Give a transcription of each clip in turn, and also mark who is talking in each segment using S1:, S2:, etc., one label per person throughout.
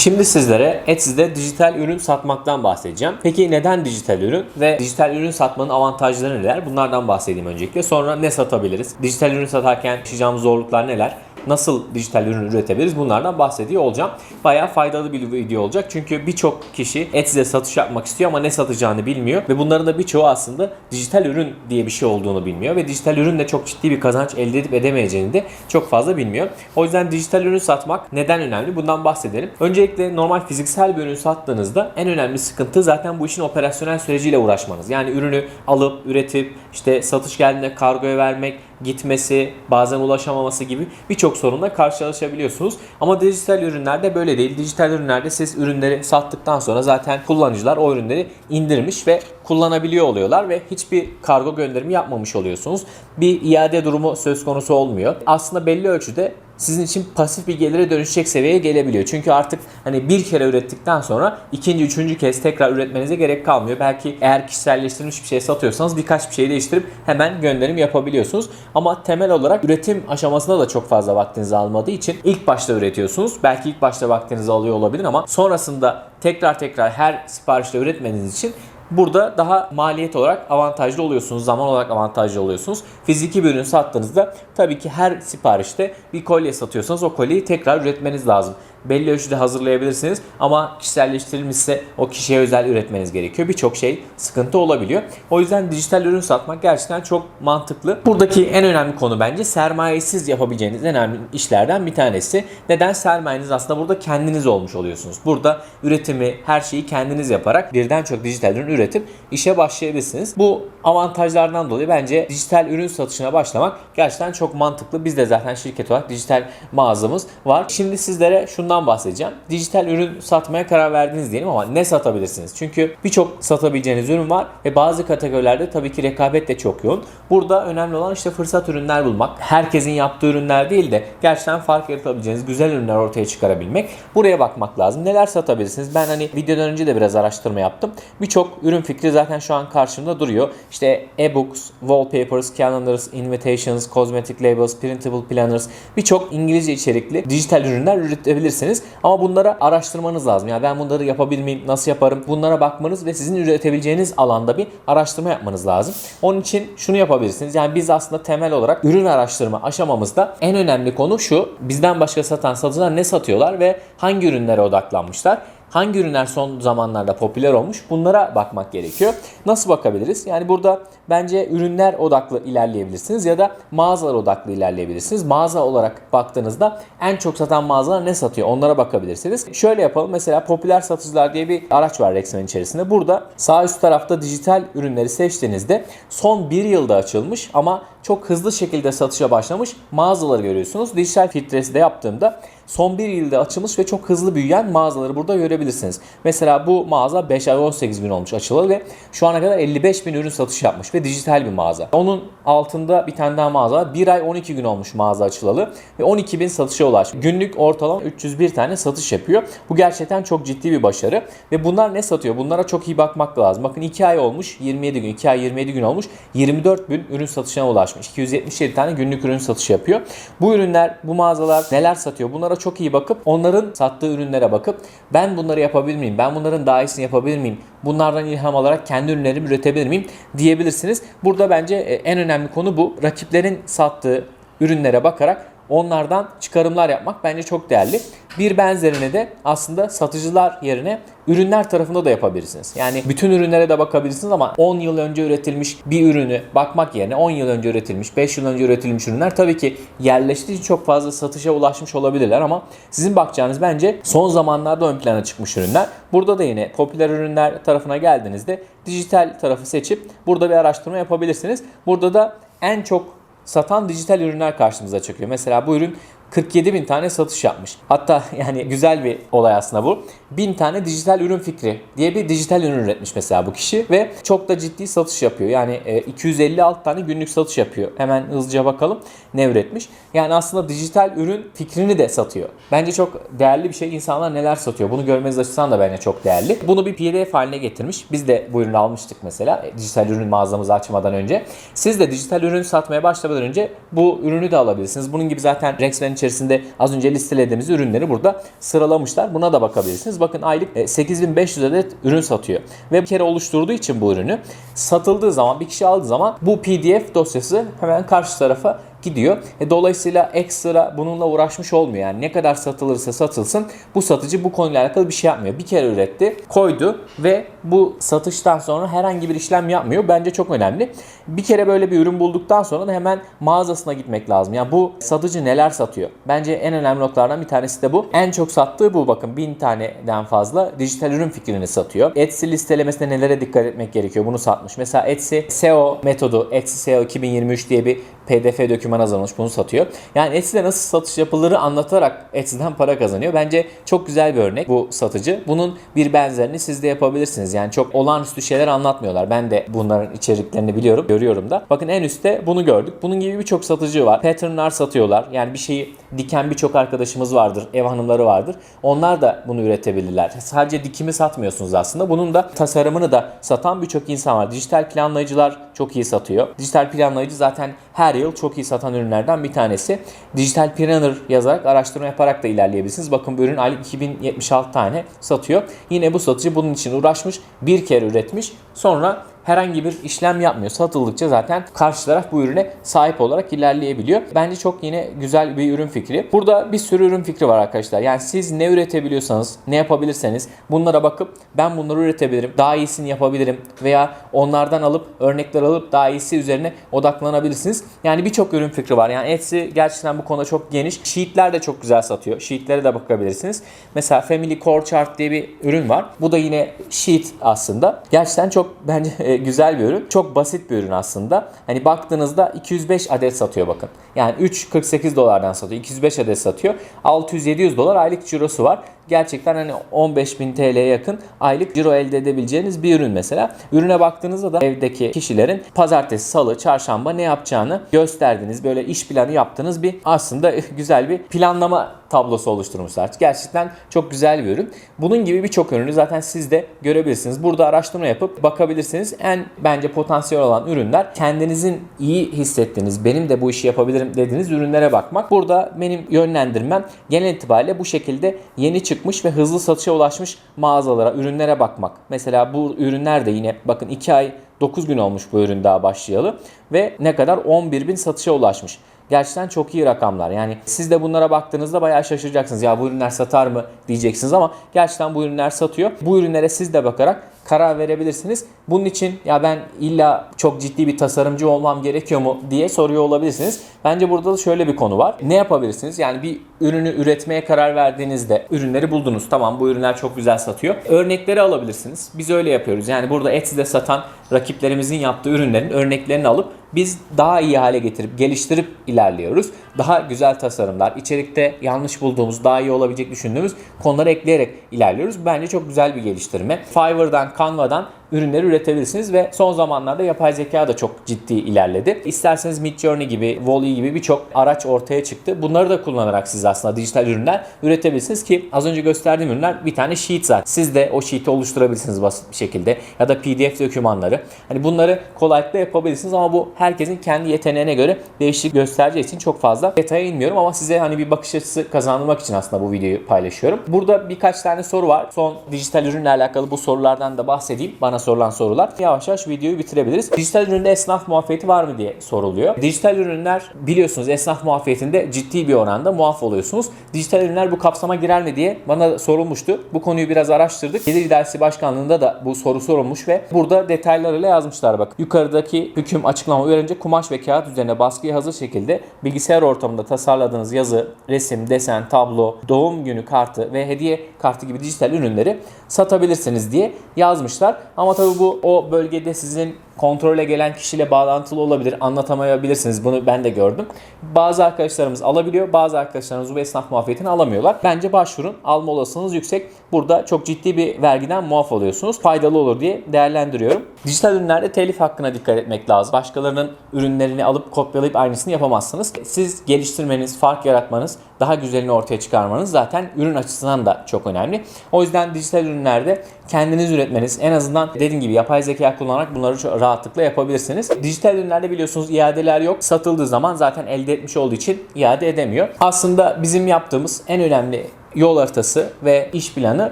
S1: Şimdi sizlere Etsy'de dijital ürün satmaktan bahsedeceğim. Peki neden dijital ürün ve dijital ürün satmanın avantajları neler? Bunlardan bahsedeyim öncelikle. Sonra ne satabiliriz? Dijital ürün satarken yaşayacağımız zorluklar neler? Nasıl dijital ürün üretebiliriz? Bunlardan bahsediyor olacağım. Bayağı faydalı bir video olacak. Çünkü birçok kişi Etsy'de satış yapmak istiyor ama ne satacağını bilmiyor. Ve bunların da birçoğu aslında dijital ürün diye bir şey olduğunu bilmiyor. Ve dijital ürünle çok ciddi bir kazanç elde edip edemeyeceğini de çok fazla bilmiyor. O yüzden dijital ürün satmak neden önemli? Bundan bahsedelim. Öncelikle normal fiziksel bir ürün sattığınızda en önemli sıkıntı zaten bu işin operasyonel süreciyle uğraşmanız. Yani ürünü alıp, üretip, işte satış geldiğinde kargoya vermek, gitmesi, bazen ulaşamaması gibi birçok sorunla karşılaşabiliyorsunuz. Ama dijital ürünlerde böyle değil. Dijital ürünlerde siz ürünleri sattıktan sonra zaten kullanıcılar o ürünleri indirmiş ve kullanabiliyor oluyorlar ve hiçbir kargo gönderimi yapmamış oluyorsunuz. Bir iade durumu söz konusu olmuyor. Aslında belli ölçüde sizin için pasif bir gelire dönüşecek seviyeye gelebiliyor. Çünkü artık hani bir kere ürettikten sonra ikinci, üçüncü kez tekrar üretmenize gerek kalmıyor. Belki eğer kişiselleştirilmiş bir şey satıyorsanız birkaç bir şey değiştirip hemen gönderim yapabiliyorsunuz. Ama temel olarak üretim aşamasında da çok fazla vaktinizi almadığı için ilk başta üretiyorsunuz. Belki ilk başta vaktinizi alıyor olabilir ama sonrasında tekrar tekrar her siparişte üretmeniz için Burada daha maliyet olarak avantajlı oluyorsunuz, zaman olarak avantajlı oluyorsunuz. Fiziki bir ürün sattığınızda tabii ki her siparişte bir kolye satıyorsanız o kolyeyi tekrar üretmeniz lazım. Belli ölçüde hazırlayabilirsiniz ama kişiselleştirilmişse o kişiye özel üretmeniz gerekiyor. Birçok şey sıkıntı olabiliyor. O yüzden dijital ürün satmak gerçekten çok mantıklı. Buradaki en önemli konu bence sermayesiz yapabileceğiniz en önemli işlerden bir tanesi. Neden sermayeniz aslında burada kendiniz olmuş oluyorsunuz. Burada üretimi, her şeyi kendiniz yaparak birden çok dijital ürün üretip işe başlayabilirsiniz. Bu avantajlardan dolayı bence dijital ürün satışına başlamak gerçekten çok mantıklı. Biz de zaten şirket olarak dijital mağazamız var. Şimdi sizlere şundan bahsedeceğim. Dijital ürün satmaya karar verdiniz diyelim ama ne satabilirsiniz? Çünkü birçok satabileceğiniz ürün var ve bazı kategorilerde tabii ki rekabet de çok yoğun. Burada önemli olan işte fırsat ürünler bulmak. Herkesin yaptığı ürünler değil de gerçekten fark yaratabileceğiniz güzel ürünler ortaya çıkarabilmek. Buraya bakmak lazım. Neler satabilirsiniz? Ben hani videodan önce de biraz araştırma yaptım. Birçok ürün fikri zaten şu an karşımda duruyor. İşte e-books, wallpapers, calendars, invitations, cosmetic labels, printable planners birçok İngilizce içerikli dijital ürünler üretebilirsiniz. Ama bunlara araştırmanız lazım. Yani ben bunları yapabilir miyim? Nasıl yaparım? Bunlara bakmanız ve sizin üretebileceğiniz alanda bir araştırma yapmanız lazım. Onun için şunu yapabilirsiniz. Yani biz aslında temel olarak ürün araştırma aşamamızda en önemli konu şu. Bizden başka satan satıcılar ne satıyorlar ve hangi ürünlere odaklanmışlar? Hangi ürünler son zamanlarda popüler olmuş bunlara bakmak gerekiyor. Nasıl bakabiliriz? Yani burada bence ürünler odaklı ilerleyebilirsiniz ya da mağazalar odaklı ilerleyebilirsiniz. Mağaza olarak baktığınızda en çok satan mağazalar ne satıyor onlara bakabilirsiniz. Şöyle yapalım mesela popüler satıcılar diye bir araç var Rex'in içerisinde. Burada sağ üst tarafta dijital ürünleri seçtiğinizde son bir yılda açılmış ama çok hızlı şekilde satışa başlamış mağazaları görüyorsunuz. Dijital filtresi de yaptığımda son bir yılda açılmış ve çok hızlı büyüyen mağazaları burada görebilirsiniz. Mesela bu mağaza 5 ay 18 gün olmuş açılalı ve şu ana kadar 55 bin ürün satış yapmış ve dijital bir mağaza. Onun altında bir tane daha mağaza var. 1 ay 12 gün olmuş mağaza açılalı ve 12 bin satışa ulaşmış. Günlük ortalama 301 tane satış yapıyor. Bu gerçekten çok ciddi bir başarı ve bunlar ne satıyor? Bunlara çok iyi bakmak lazım. Bakın 2 ay olmuş 27 gün, 2 ay 27 gün olmuş 24 bin ürün satışına ulaşmış. 277 tane günlük ürün satışı yapıyor. Bu ürünler, bu mağazalar neler satıyor? Bunlara çok iyi bakıp onların sattığı ürünlere bakıp ben bunları yapabilir miyim? Ben bunların daha iyisini yapabilir miyim? Bunlardan ilham alarak kendi ürünlerimi üretebilir miyim? diyebilirsiniz. Burada bence e, en önemli konu bu. Rakiplerin sattığı ürünlere bakarak onlardan çıkarımlar yapmak bence çok değerli. Bir benzerini de aslında satıcılar yerine ürünler tarafında da yapabilirsiniz. Yani bütün ürünlere de bakabilirsiniz ama 10 yıl önce üretilmiş bir ürünü bakmak yerine 10 yıl önce üretilmiş, 5 yıl önce üretilmiş ürünler tabii ki yerleştiği için çok fazla satışa ulaşmış olabilirler ama sizin bakacağınız bence son zamanlarda ön plana çıkmış ürünler. Burada da yine popüler ürünler tarafına geldiğinizde dijital tarafı seçip burada bir araştırma yapabilirsiniz. Burada da en çok satan dijital ürünler karşımıza çıkıyor. Mesela bu ürün 47 bin tane satış yapmış. Hatta yani güzel bir olay aslında bu. 1000 tane dijital ürün fikri diye bir dijital ürün üretmiş mesela bu kişi ve çok da ciddi satış yapıyor. Yani 256 tane günlük satış yapıyor. Hemen hızlıca bakalım ne üretmiş. Yani aslında dijital ürün fikrini de satıyor. Bence çok değerli bir şey. İnsanlar neler satıyor bunu görmeniz açısından da bence çok değerli. Bunu bir PDF haline getirmiş. Biz de bu ürünü almıştık mesela dijital ürün mağazamızı açmadan önce. Siz de dijital ürün satmaya başlamadan önce bu ürünü de alabilirsiniz. Bunun gibi zaten Rex'lerin içerisinde az önce listelediğimiz ürünleri burada sıralamışlar. Buna da bakabilirsiniz. Bakın aylık e, 8500 adet ürün satıyor. Ve bir kere oluşturduğu için bu ürünü satıldığı zaman bir kişi aldığı zaman bu PDF dosyası hemen karşı tarafa gidiyor. E, dolayısıyla ekstra bununla uğraşmış olmuyor. Yani ne kadar satılırsa satılsın bu satıcı bu konuyla alakalı bir şey yapmıyor. Bir kere üretti, koydu ve bu satıştan sonra herhangi bir işlem yapmıyor. Bence çok önemli. Bir kere böyle bir ürün bulduktan sonra da hemen mağazasına gitmek lazım. Yani bu satıcı neler satıyor? Bence en önemli noktalardan bir tanesi de bu. En çok sattığı bu bakın 1000 taneden fazla dijital ürün fikrini satıyor. Etsy listelemesinde nelere dikkat etmek gerekiyor? Bunu satmış. Mesela Etsy SEO metodu, Etsy SEO 2023 diye bir PDF doküman hazırlamış bunu satıyor. Yani Etsy'de nasıl satış yapılırı anlatarak Etsy'den para kazanıyor. Bence çok güzel bir örnek bu satıcı. Bunun bir benzerini siz de yapabilirsiniz. Yani çok olağanüstü şeyler anlatmıyorlar. Ben de bunların içeriklerini biliyorum, görüyorum da. Bakın en üstte bunu gördük. Bunun gibi birçok satıcı var. Patternlar satıyorlar. Yani bir şeyi diken birçok arkadaşımız vardır. Ev hanımları vardır. Onlar da bunu üretebilirler. Sadece dikimi satmıyorsunuz aslında. Bunun da tasarımını da satan birçok insan var. Dijital planlayıcılar çok iyi satıyor. Dijital planlayıcı zaten her yıl çok iyi satan ürünlerden bir tanesi. Dijital Planner yazarak araştırma yaparak da ilerleyebilirsiniz. Bakın bu ürün aylık 2076 tane satıyor. Yine bu satıcı bunun için uğraşmış. Bir kere üretmiş. Sonra herhangi bir işlem yapmıyor. Satıldıkça zaten karşı taraf bu ürüne sahip olarak ilerleyebiliyor. Bence çok yine güzel bir ürün fikri. Burada bir sürü ürün fikri var arkadaşlar. Yani siz ne üretebiliyorsanız, ne yapabilirseniz bunlara bakıp ben bunları üretebilirim, daha iyisini yapabilirim veya onlardan alıp örnekler alıp daha iyisi üzerine odaklanabilirsiniz. Yani birçok ürün fikri var. Yani Etsy gerçekten bu konuda çok geniş. Sheetler de çok güzel satıyor. Sheetlere de bakabilirsiniz. Mesela Family Core Chart diye bir ürün var. Bu da yine sheet aslında. Gerçekten çok bence e, güzel bir ürün. Çok basit bir ürün aslında. Hani baktığınızda 205 adet satıyor bakın. Yani 3.48 dolardan satıyor. 205 adet satıyor. 600-700 dolar aylık cirosu var. Gerçekten hani 15.000 TL'ye yakın aylık ciro elde edebileceğiniz bir ürün mesela. Ürüne baktığınızda da evdeki kişilerin pazartesi, salı, çarşamba ne yapacağını gösterdiğiniz, böyle iş planı yaptığınız bir aslında güzel bir planlama tablosu oluşturmuşlar. Gerçekten çok güzel bir ürün. Bunun gibi birçok ürünü zaten siz de görebilirsiniz. Burada araştırma yapıp bakabilirsiniz. En bence potansiyel olan ürünler kendinizin iyi hissettiğiniz, benim de bu işi yapabilirim dediğiniz ürünlere bakmak. Burada benim yönlendirmem genel itibariyle bu şekilde yeni çıkmış ve hızlı satışa ulaşmış mağazalara, ürünlere bakmak. Mesela bu ürünler de yine bakın 2 ay 9 gün olmuş bu ürün daha başlayalı ve ne kadar 11 bin satışa ulaşmış. Gerçekten çok iyi rakamlar. Yani siz de bunlara baktığınızda bayağı şaşıracaksınız. Ya bu ürünler satar mı diyeceksiniz ama gerçekten bu ürünler satıyor. Bu ürünlere siz de bakarak karar verebilirsiniz. Bunun için ya ben illa çok ciddi bir tasarımcı olmam gerekiyor mu diye soruyor olabilirsiniz. Bence burada da şöyle bir konu var. Ne yapabilirsiniz? Yani bir ürünü üretmeye karar verdiğinizde ürünleri buldunuz. Tamam bu ürünler çok güzel satıyor. Örnekleri alabilirsiniz. Biz öyle yapıyoruz. Yani burada Etsy'de satan rakiplerimizin yaptığı ürünlerin örneklerini alıp biz daha iyi hale getirip geliştirip ilerliyoruz. Daha güzel tasarımlar, içerikte yanlış bulduğumuz, daha iyi olabilecek düşündüğümüz konuları ekleyerek ilerliyoruz. Bence çok güzel bir geliştirme. Fiverr'dan, Canva'dan ürünleri üretebilirsiniz ve son zamanlarda yapay zeka da çok ciddi ilerledi. İsterseniz Midjourney gibi, Wall-E gibi birçok araç ortaya çıktı. Bunları da kullanarak siz aslında dijital ürünler üretebilirsiniz ki az önce gösterdiğim ürünler bir tane sheet zaten. Siz de o sheet'i oluşturabilirsiniz basit bir şekilde ya da PDF dokümanları. Hani bunları kolaylıkla yapabilirsiniz ama bu herkesin kendi yeteneğine göre değişiklik göstereceği için çok fazla detaya inmiyorum ama size hani bir bakış açısı kazandırmak için aslında bu videoyu paylaşıyorum. Burada birkaç tane soru var. Son dijital ürünle alakalı bu sorulardan da bahsedeyim. Bana sorulan sorular. Yavaş yavaş videoyu bitirebiliriz. Dijital üründe esnaf muafiyeti var mı diye soruluyor. Dijital ürünler biliyorsunuz esnaf muafiyetinde ciddi bir oranda muaf oluyorsunuz. Dijital ürünler bu kapsama girer mi diye bana sorulmuştu. Bu konuyu biraz araştırdık. Gelir İdaresi Başkanlığı'nda da bu soru sorulmuş ve burada detaylarıyla yazmışlar bak. Yukarıdaki hüküm açıklama uyarınca kumaş ve kağıt üzerine baskıya hazır şekilde bilgisayar ortamında tasarladığınız yazı, resim, desen, tablo, doğum günü kartı ve hediye kartı gibi dijital ürünleri satabilirsiniz diye yazmışlar. Ama tabii bu o bölgede sizin kontrole gelen kişiyle bağlantılı olabilir. Anlatamayabilirsiniz. Bunu ben de gördüm. Bazı arkadaşlarımız alabiliyor. Bazı arkadaşlarımız bu esnaf muafiyetini alamıyorlar. Bence başvurun. Alma olasılığınız yüksek. Burada çok ciddi bir vergiden muaf oluyorsunuz. Faydalı olur diye değerlendiriyorum. Dijital ürünlerde telif hakkına dikkat etmek lazım. Başkalarının ürünlerini alıp kopyalayıp aynısını yapamazsınız. Siz geliştirmeniz, fark yaratmanız, daha güzelini ortaya çıkarmanız zaten ürün açısından da çok önemli. O yüzden dijital ürünlerde kendiniz üretmeniz en azından dediğim gibi yapay zeka kullanarak bunları çok rahat rahatlıkla yapabilirsiniz. Dijital ürünlerde biliyorsunuz iadeler yok. Satıldığı zaman zaten elde etmiş olduğu için iade edemiyor. Aslında bizim yaptığımız en önemli yol haritası ve iş planı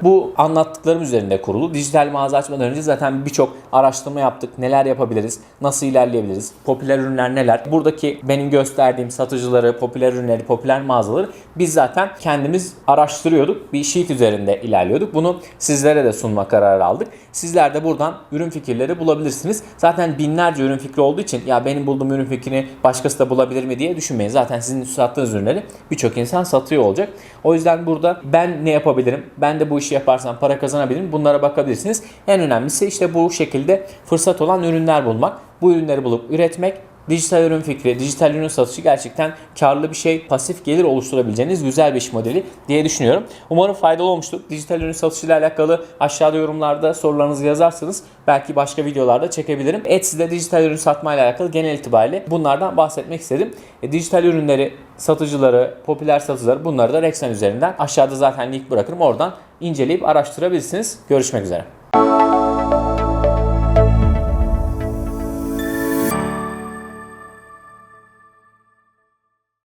S1: bu anlattıklarım üzerinde kurulu. Dijital mağaza açmadan önce zaten birçok araştırma yaptık. Neler yapabiliriz? Nasıl ilerleyebiliriz? Popüler ürünler neler? Buradaki benim gösterdiğim satıcıları, popüler ürünleri, popüler mağazaları biz zaten kendimiz araştırıyorduk. Bir sheet üzerinde ilerliyorduk. Bunu sizlere de sunma kararı aldık. Sizler de buradan ürün fikirleri bulabilirsiniz. Zaten binlerce ürün fikri olduğu için ya benim bulduğum ürün fikrini başkası da bulabilir mi diye düşünmeyin. Zaten sizin sattığınız ürünleri birçok insan satıyor olacak. O yüzden burada ben ne yapabilirim? Ben de bu işi yaparsam para kazanabilirim. Bunlara bakabilirsiniz. En önemlisi işte bu şekilde fırsat olan ürünler bulmak. Bu ürünleri bulup üretmek Dijital ürün fikri, dijital ürün satışı gerçekten karlı bir şey, pasif gelir oluşturabileceğiniz güzel bir iş modeli diye düşünüyorum. Umarım faydalı olmuştur. Dijital ürün satışı ile alakalı aşağıda yorumlarda sorularınızı yazarsanız belki başka videolarda çekebilirim. Etsy'de dijital ürün satma ile alakalı genel itibariyle bunlardan bahsetmek istedim. E, dijital ürünleri, satıcıları, popüler satıcıları bunları da Rexen üzerinden aşağıda zaten link bırakırım. Oradan inceleyip araştırabilirsiniz. Görüşmek üzere.